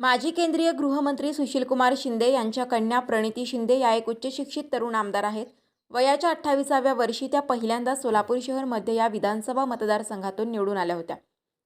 माजी केंद्रीय गृहमंत्री सुशीलकुमार शिंदे यांच्या कन्या प्रणिती शिंदे या एक उच्चशिक्षित तरुण आमदार आहेत. वयाच्या अठ्ठावीसाव्या वर्षी त्या पहिल्यांदा सोलापूर शहरमध्ये या विधानसभा मतदारसंघातून निवडून आल्या होत्या.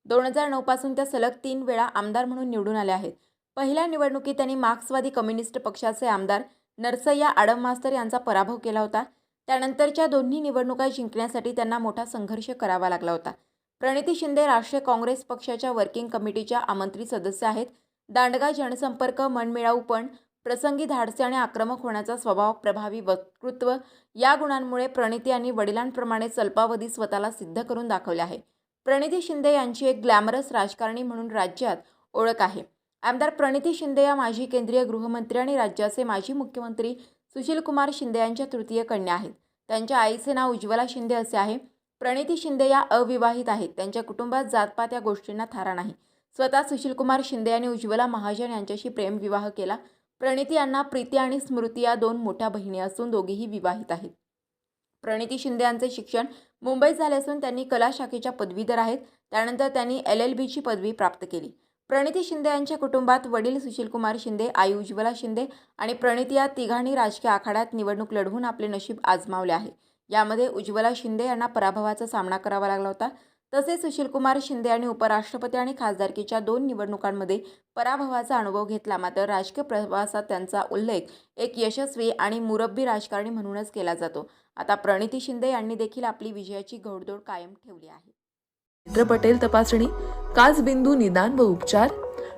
दोन हजार नऊपासून त्या सलग तीन वेळा आमदार म्हणून निवडून आल्या आहेत. पहिल्या निवडणुकीत त्यांनी मार्क्सवादी कम्युनिस्ट पक्षाचे आमदार नरसय्या आडम मास्तर यांचा पराभव केला होता. त्यानंतरच्या दोन्ही निवडणुका जिंकण्यासाठी त्यांना मोठा संघर्ष करावा लागला होता. प्रणिती शिंदे राष्ट्रीय काँग्रेस पक्षाच्या वर्किंग कमिटीच्या आमंत्रित सदस्य आहेत. दांडगा जनसंपर्क मनमिळाऊपण प्रसंगी धाडसे आणि आक्रमक होण्याचा स्वभाव प्रभावी वक्तृत्व या गुणांमुळे प्रणिती यांनी वडिलांप्रमाणे स्वल्पावधी स्वतःला सिद्ध करून दाखवले आहे. प्रणिती शिंदे यांची एक ग्लॅमरस राजकारणी म्हणून राज्यात ओळख आहे. आमदार प्रणिती शिंदे या माजी केंद्रीय गृहमंत्री आणि राज्याचे माजी मुख्यमंत्री सुशीलकुमार शिंदे यांच्या तृतीय कन्या आहेत. त्यांच्या आईचे नाव उज्ज्वला शिंदे असे आहे. प्रणिती शिंदे या अविवाहित आहेत. त्यांच्या कुटुंबात जातपात या गोष्टींना थारा नाही. स्वतः सुशीलकुमार शिंदे आणि उज्ज्वला महाजन यांच्याशी प्रेमविवाह केला. प्रणिती यांना प्रीती आणि स्मृती या दोन मोठ्या बहिणी असून दोघेही विवाहित आहेत. प्रणिती शिंदे यांचे शिक्षण मुंबईत झाले असून त्यांनी कला शाखेच्या पदवीधर आहेत. त्यानंतर त्यांनी एल एल बीची पदवी प्राप्त केली. प्रणिती शिंदे यांच्या कुटुंबात वडील सुशीलकुमार शिंदे आई उज्ज्वला शिंदे आणि प्रणिती या तिघांनी राजकीय आखाड्यात निवडणूक लढवून आपले नशीब आजमावले आहे. यामध्ये उज्ज्वला शिंदे यांना पराभवाचा सामना करावा लागला होता. तसेच सुशीलकुमार शिंदे यांनी उपराष्ट्रपती आणि खासदारकीच्या दोन निवडणुकांमध्ये पराभवाचा अनुभव घेतला. मात्र राजकीय प्रवासात त्यांचा उल्लेख एक यशस्वी आणि मुरब्बी राजकारणी म्हणूनच केला जातो. आता प्रणिती शिंदे यांनी देखील आपली विजयाची घोडदोड कायम ठेवली आहे. नेत्र पटेल तपासणी काचबिंदू निदान व उपचार